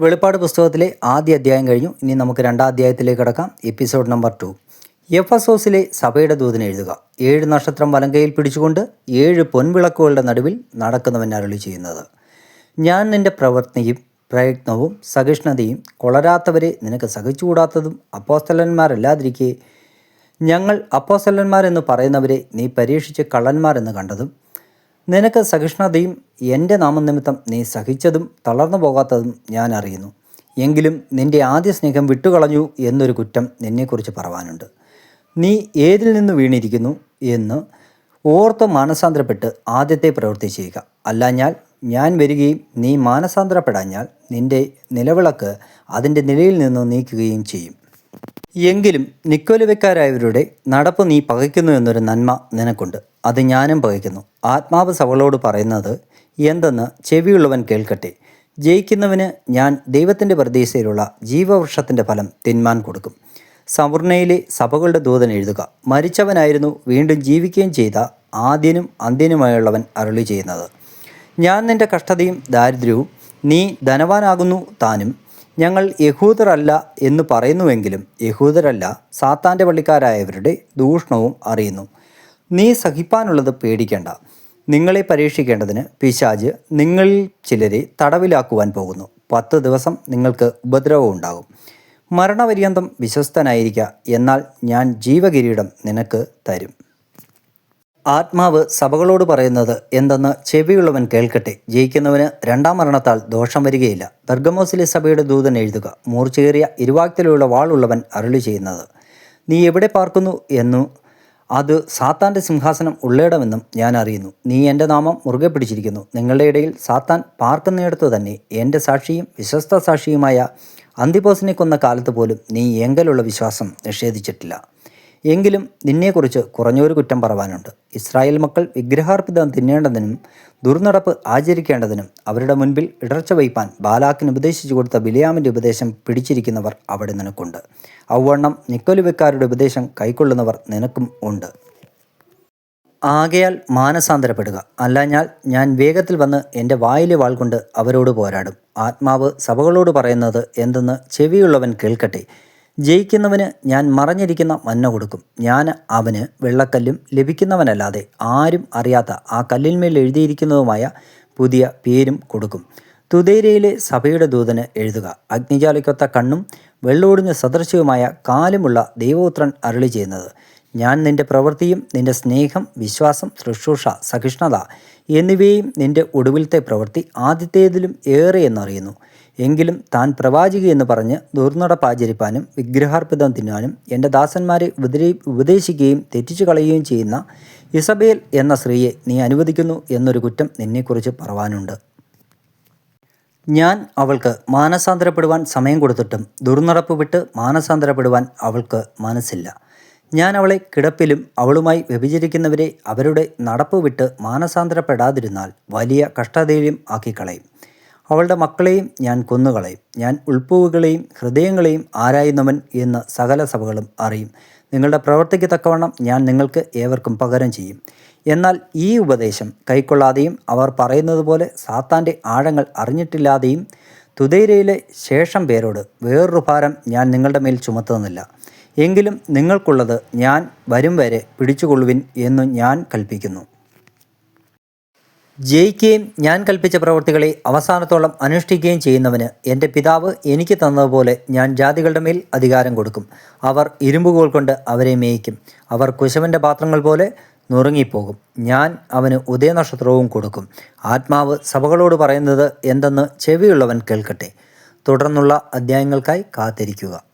വെളിപ്പാട് പുസ്തകത്തിലെ ആദ്യ അധ്യായം കഴിഞ്ഞു. ഇനി നമുക്ക് രണ്ടാം അധ്യായത്തിലേക്ക് കടക്കാം. Episode number two. F S ഓസിലെ സഭയുടെ ദൂതനെ എഴുതുക. ഏഴ് നക്ഷത്രം വലങ്കയിൽ പിടിച്ചുകൊണ്ട് ഏഴ് പൊൻവിളക്കുകളുടെ നടുവിൽ നടക്കുന്നവൻ അരളി ചെയ്യുന്നത്. ഞാൻ നിന്റെ പ്രവർത്തിയും പ്രയത്നവും സഹിഷ്ണുതയും കൊളരാത്തവരെ നിനക്ക് സഹിച്ചുകൂടാത്തതും അപ്പോസ്തലന്മാരല്ലാതിരിക്കെ. ഞങ്ങൾ അപ്പോസ്തലന്മാരെന്ന് പറയുന്നവരെ നീ പരീക്ഷിച്ച് കള്ളന്മാരെന്ന് കണ്ടതും നിനക്ക് സഹിഷ്ണുതയും എന്റെ നാമനിമിത്തം നീ സഹിച്ചതും തളർന്നു പോകാത്തതും ഞാൻ അറിയുന്നു. എങ്കിലും നിന്റെ ആദ്യ സ്നേഹം വിട്ടുകളഞ്ഞു എന്നൊരു കുറ്റം നിന്നെക്കുറിച്ച് പറവാനുണ്ട്. നീ ഏതിൽ നിന്ന് വീണിരിക്കുന്നു എന്ന് ഓർത്ത് മാനസാന്തരപ്പെട്ട് ആദ്യത്തെ പ്രവൃത്തി ചെയ്യുക. അല്ലാഞ്ഞാൽ ഞാൻ വരികയും നീ മാനസാന്തരപ്പെടാഞ്ഞാൽ നിന്റെ നിലവിളക്ക് അതിന്റെ നിലയിൽ നിന്ന് നീക്കുകയും ചെയ്യും. എങ്കിലും നിക്കോലുവെക്കാരായവരുടെ നടപ്പ് നീ പകയ്ക്കുന്നു എന്നൊരു നന്മ നിനക്കുണ്ട്. അത് ഞാനും പകയ്ക്കുന്നു. ആത്മാവ് സവളോട് പറയുന്നത് എന്തെന്ന് ചെവിയുള്ളവൻ കേൾക്കട്ടെ. ജയിക്കുന്നവന് ഞാൻ ദൈവത്തിന്റെ പ്രതീക്ഷയിലുള്ള ജീവവൃക്ഷത്തിന്റെ ഫലം തിന്മാൻ കൊടുക്കും. സവർണയിലെ സഭകളുടെ ദൂതൻ എഴുതുക മരിച്ചവനായിരുന്നു വീണ്ടും ജീവിക്കുകയും ചെയ്ത ആദ്യനും അന്ത്യനുമായുള്ളവൻ അരുളി ചെയ്യുന്നത് ഞാൻ നിന്റെ കഷ്ടതയും ദാരിദ്ര്യവും നീ ധനവാനാകുന്നു താനും ഞങ്ങൾ യഹൂദരല്ല എന്ന് പറയുന്നുവെങ്കിലും യഹൂദരല്ല സാത്താന്റെ പള്ളിക്കാരായവരുടെ ദൂഷണവും അറിയുന്നു. നീ സഹിപ്പാനുള്ളത് പേടിക്കേണ്ട. നിങ്ങളെ പരീക്ഷിക്കേണ്ടതിന് പിശാജ് നിങ്ങളിൽ ചിലരെ തടവിലാക്കുവാൻ പോകുന്നു. പത്ത് ദിവസം നിങ്ങൾക്ക് ഉപദ്രവം ഉണ്ടാകും. മരണപര്യന്തം വിശ്വസ്തനായിരിക്കുക എന്നാൽ ഞാൻ ജീവകിരീടം നിനക്ക് തരും. ആത്മാവ് സഭകളോട് പറയുന്നത് എന്തെന്ന് ചെവിയുള്ളവൻ കേൾക്കട്ടെ. ജയിക്കുന്നവന് രണ്ടാം മരണത്താൽ ദോഷം വരികയില്ല. ബർഗമോസിലെ സഭയുടെ ദൂതൻ എഴുതുക മൂർച്ചയേറിയ ഇരുവാക്തിലുള്ള വാളുള്ളവൻ അരുളി ചെയ്യുന്നത്. നീ എവിടെ പാർക്കുന്നു എന്നു? അത് സാത്താന്റെ സിംഹാസനം ഉള്ളയിടമെന്നും ഞാൻ അറിയുന്നു. നീ എന്റെ നാമം മുറുകെ പിടിച്ചിരിക്കുന്നു. നിങ്ങളുടെ ഇടയിൽ സാത്താൻ പാർക്കുന്നിടത്ത് തന്നെ എന്റെ സാക്ഷിയും വിശ്വസ്ത സാക്ഷിയുമായ അന്തിപോസിനെ കൊന്ന കാലത്ത് പോലും നീ എങ്കലുള്ള വിശ്വാസം നിഷേധിച്ചിട്ടില്ല. എങ്കിലും നിന്നെക്കുറിച്ച് കുറഞ്ഞൊരു കുറ്റം പറവാനുണ്ട്. ഇസ്രായേൽ മക്കൾ വിഗ്രഹാർപ്പിതം തിന്നേണ്ടതിനും ദുർനടപ്പ് ആചരിക്കേണ്ടതിനും അവരുടെ മുൻപിൽ ഇടർച്ച വയ്പാൻ ബാലാക്കിന് ഉപദേശിച്ചു കൊടുത്ത ബിലിയാമിന്റെ ഉപദേശം പിടിച്ചിരിക്കുന്നവർ അവിടെ നിനക്കുണ്ട്. ഔവണ്ണം നിക്കൊലുവെക്കാരുടെ ഉപദേശം കൈക്കൊള്ളുന്നവർ നിനക്കും ഉണ്ട്. ആകയാൽ മാനസാന്തരപ്പെടുക. അല്ലാഞ്ഞാൽ ഞാൻ വേഗത്തിൽ വന്ന് എന്റെ വായിലെ വാൾ കൊണ്ട് അവരോട് പോരാടും. ആത്മാവ് സഭകളോട് പറയുന്നത് എന്തെന്ന് ചെവിയുള്ളവൻ കേൾക്കട്ടെ. ജയിക്കുന്നവന് ഞാൻ മറഞ്ഞിരിക്കുന്ന മന്ന കൊടുക്കും. ഞാൻ അവന് വെള്ളക്കല്ലും ലഭിക്കുന്നവനല്ലാതെ ആരും അറിയാത്ത ആ കല്ലിന്മേൽ എഴുതിയിരിക്കുന്നതുമായ പുതിയ പേരും കൊടുക്കും. തുതേരയിലെ സഭയുടെ ദൂതന് എഴുതുക. അഗ്നിജാലിക്കൊത്ത കണ്ണും വെള്ളോടിഞ്ഞ സദൃശ്യവുമായ കാലുമുള്ള ദൈവപുത്രൻ അരുളി ചെയ്യുന്നത്. ഞാൻ നിന്റെ പ്രവൃത്തിയും നിന്റെ സ്നേഹം വിശ്വാസം ശുശ്രൂഷ സഹിഷ്ണുത എന്നിവയും നിന്റെ ഒടുവിലത്തെ പ്രവൃത്തി ആദ്യത്തേതിലും ഏറെ എന്നറിയുന്നു. എങ്കിലും താൻ പ്രവാചിക എന്ന് പറഞ്ഞ് ദുർനടപ്പാചരിപ്പാനും വിഗ്രഹാർപ്പിതം തിന്നാനും എന്റെ ദാസന്മാരെ ഉപദ്രവി ഉപദേശിക്കുകയും തെറ്റിച്ചു കളയുകയും ചെയ്യുന്ന ഇസബേൽ എന്ന സ്ത്രീയെ നീ അനുവദിക്കുന്നു എന്നൊരു കുറ്റം നിന്നെക്കുറിച്ച് പറവാനുണ്ട്. ഞാൻ അവൾക്ക് മാനസാന്തരപ്പെടുവാൻ സമയം കൊടുത്തിട്ടും ദുർനടപ്പ് വിട്ട് മാനസാന്തരപ്പെടുവാൻ അവൾക്ക് മനസ്സില്ല. ഞാൻ അവളെ കിടപ്പിലും അവളുമായി വ്യഭിചരിക്കുന്നവരെ അവരുടെ നടപ്പ് വിട്ട് മാനസാന്തരപ്പെടാതിരുന്നാൽ വലിയ കഷ്ടതയിലും ആക്കിക്കളയും. അവളുടെ മക്കളെയും ഞാൻ കൊന്നുകളയും. ഞാൻ ഉൾപ്പൂവുകളെയും ഹൃദയങ്ങളെയും ആരായുന്നവൻ എന്ന് സകല സഭകളും അറിയും. നിങ്ങളുടെ പ്രവൃത്തിക്ക് തക്കവണ്ണം ഞാൻ നിങ്ങൾക്ക് ഏവർക്കും പകരം ചെയ്യും. എന്നാൽ ഈ ഉപദേശം കൈക്കൊള്ളാതെയും അവർ പറയുന്നത് പോലെ സാത്താന്റെ ആഴങ്ങൾ അറിഞ്ഞിട്ടില്ലാതെയും തുതൈരയിലെ ശേഷം പേരോട് വേറൊരു ഭാരം ഞാൻ നിങ്ങളുടെ മേൽ ചുമത്തുന്നില്ല. എങ്കിലും നിങ്ങൾക്കുള്ളത് ഞാൻ വരും വരെ പിടിച്ചുകൊള്ളുവിൻ എന്നു ഞാൻ കൽപ്പിക്കുന്നു. ജയിക്കുകയും ഞാൻ കൽപ്പിച്ച പ്രവൃത്തികളെ അവസാനത്തോളം അനുഷ്ഠിക്കുകയും ചെയ്യുന്നവന് എന്റെ പിതാവ് എനിക്ക് തന്നതുപോലെ ഞാൻ ജാതികളുടെ മേൽ അധികാരം കൊടുക്കും. അവർ ഇരുമ്പുകോൾ കൊണ്ട് അവരെ മേയിക്കും. അവർ കുശവന്റെ പാത്രങ്ങൾ പോലെ നുറുങ്ങിപ്പോകും. ഞാൻ അവന് ഉദയനക്ഷത്രവും കൊടുക്കും. ആത്മാവ് സഭകളോട് പറയുന്നത് എന്തെന്ന് ചെവിയുള്ളവൻ കേൾക്കട്ടെ. തുടർന്നുള്ള അധ്യായങ്ങൾക്കായി കാത്തിരിക്കുക.